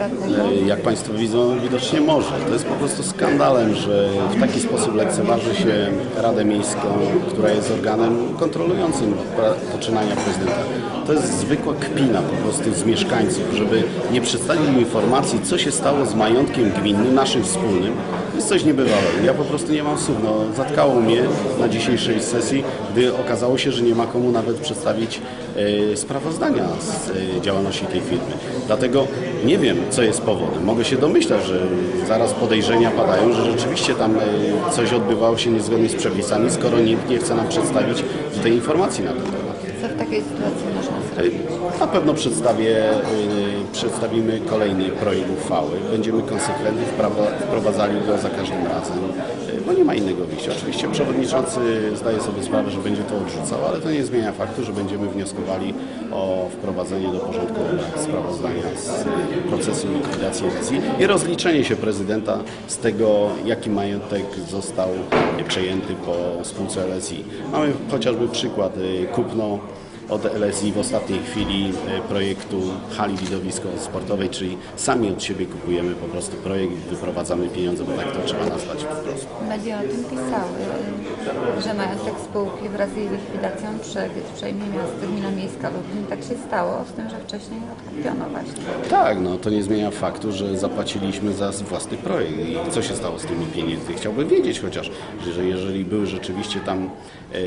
E, Jak Państwo widzą, widocznie może. To jest po prostu skandalem, że w taki sposób lekceważy się Radę Miejską, która jest organem kontrolującym poczynania prezydenta. To jest zwykła kpina po prostu z mieszkańców, żeby nie przedstawić informacji, co się stało z majątkiem gminnym, naszym wspólnym. To jest coś niebywałego. Ja po prostu nie mam słów. No, zatkało mnie na dzisiejszej sesji, gdy okazało się, że nie ma komu nawet przedstawić sprawozdania z e, działalności tej firmy. Dlatego nie wiem, co jest powodem. Mogę się domyślać, że zaraz podejrzenia padają, że rzeczywiście tam e, coś odbywało się niezgodnie z przepisami, skoro nikt nie chce nam przedstawić tej informacji na ten temat. Co w takiej sytuacji można? Na pewno przedstawię, y, przedstawimy kolejny projekt uchwały. Będziemy konsekwentnie wprowadzali go za każdym razem, y, bo nie ma innego wyjścia. Oczywiście przewodniczący zdaje sobie sprawę, że będzie to odrzucał, ale to nie zmienia faktu, że będziemy wnioskowali o wprowadzenie do porządku sprawozdania z y, procesu likwidacji emisji i rozliczenie się prezydenta z tego, jaki majątek został przejęty po spółce LSI. Mamy chociażby przykład kupno od LSI w ostatniej chwili e, projektu hali widowisko-sportowej, czyli sami od siebie kupujemy po prostu projekt i wyprowadzamy pieniądze, bo tak to trzeba nazwać po prostu. Media o tym pisały, y, że majątek spółki wraz z jej likwidacją prze- przejmie miasto, gmina miejska Lublin. Tak się stało, z tym, że wcześniej odkupiono właśnie. Tak, no to nie zmienia faktu, że zapłaciliśmy za własny projekt i co się stało z tymi pieniędzmi. Chciałbym wiedzieć chociaż, że jeżeli były rzeczywiście tam e,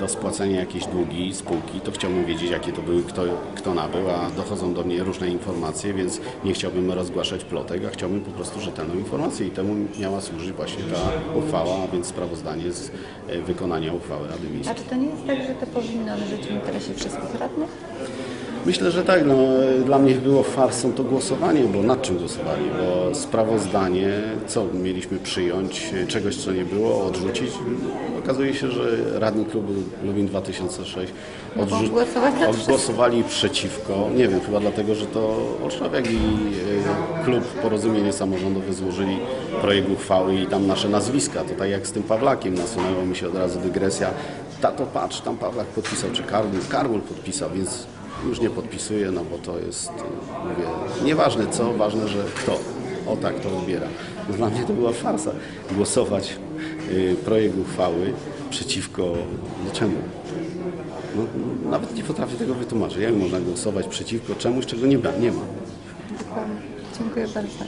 do spłacenia jakieś długi spółki, to chciałbym wiedzieć, jakie to były, kto, kto nabył, a dochodzą do mnie różne informacje, więc nie chciałbym rozgłaszać plotek, a chciałbym po prostu rzetelną informację i temu miała służyć właśnie ta uchwała, a więc sprawozdanie z e, wykonania uchwały Rady Miejskiej. A czy to nie jest tak, że to powinno leżeć w interesie wszystkich? Myślę, że tak. No, dla mnie było farsą to głosowanie, bo nad czym głosowali? Bo sprawozdanie, co mieliśmy przyjąć, czegoś, co nie było, odrzucić. Okazuje się, że radni klubu Lubin 2006 Mogą odrzu- głosować nad głosowali przeciwko. Nie wiem, chyba dlatego, że to Olszawiak i e, klub Porozumienie Samorządowe złożyli projekt uchwały i tam nasze nazwiska. To tak jak z tym Pawlakiem nasunęło mi się od razu dygresja. Tato, patrz, tam Pawlak podpisał, czy Kargul, Kargul podpisał, więc już nie podpisuję, no bo to jest, mówię, nieważne co, ważne, że kto. O tak to odbiera. Dla mnie to była farsa. Głosować y, projekt uchwały przeciwko, no czemu? No, nawet nie potrafię tego wytłumaczyć. Jak można głosować przeciwko czemuś, czego nie, ma- nie ma? Dziękuję bardzo.